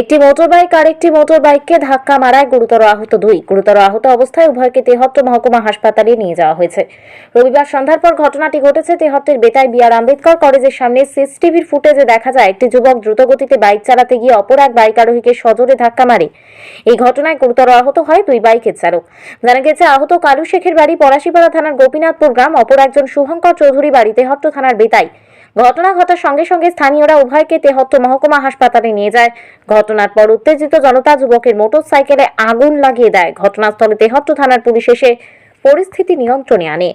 একটি মোটরবাইক আর একটি মোটরবাইককে ধাক্কা মারায় গুরুতর আহত দুই। গুরুতর আহত অবস্থায় উভয়কে তেহট্ট মহকুমা হাসপাতালে নিয়ে যাওয়া হয়েছে। রবিবার সন্ধ্যার পর ঘটনাটি ঘটেছে তেহট্টের বেতাই বিআর আম্বেদকর কলেজের সামনে সিসিটিভির ফুটেজে দেখা যায়, একটি যুবক দ্রুতগতিতে বাইক চালাতে গিয়ে অপর এক বাইক আরোহীকে সজোরে ধাক্কা মারে। এই ঘটনায় গুরুতর আহত হয় দুই বাইকের চালক। জানা গেছে, আহত কালু শেখের বাড়ি পলাশীপাড়া থানার গোপীনাথপুর গ্রাম। অপর একজন শুভঙ্কর চৌধুরী বাড়ি তেহট্ট থানার বেতাই। ঘটনা ঘটার সঙ্গে সঙ্গে স্থানীয়রা উভয়কে তেহট্ট মহকুমা হাসপাতালে নিয়ে যায়। ঘটনার পর উত্তেজিত জনতা যুবকের মোটরসাইকেলে আগুন লাগিয়ে দেয়। ঘটনাস্থলে তেহট্ট থানার পুলিশ এসে পরিস্থিতি নিয়ন্ত্রণে আনে।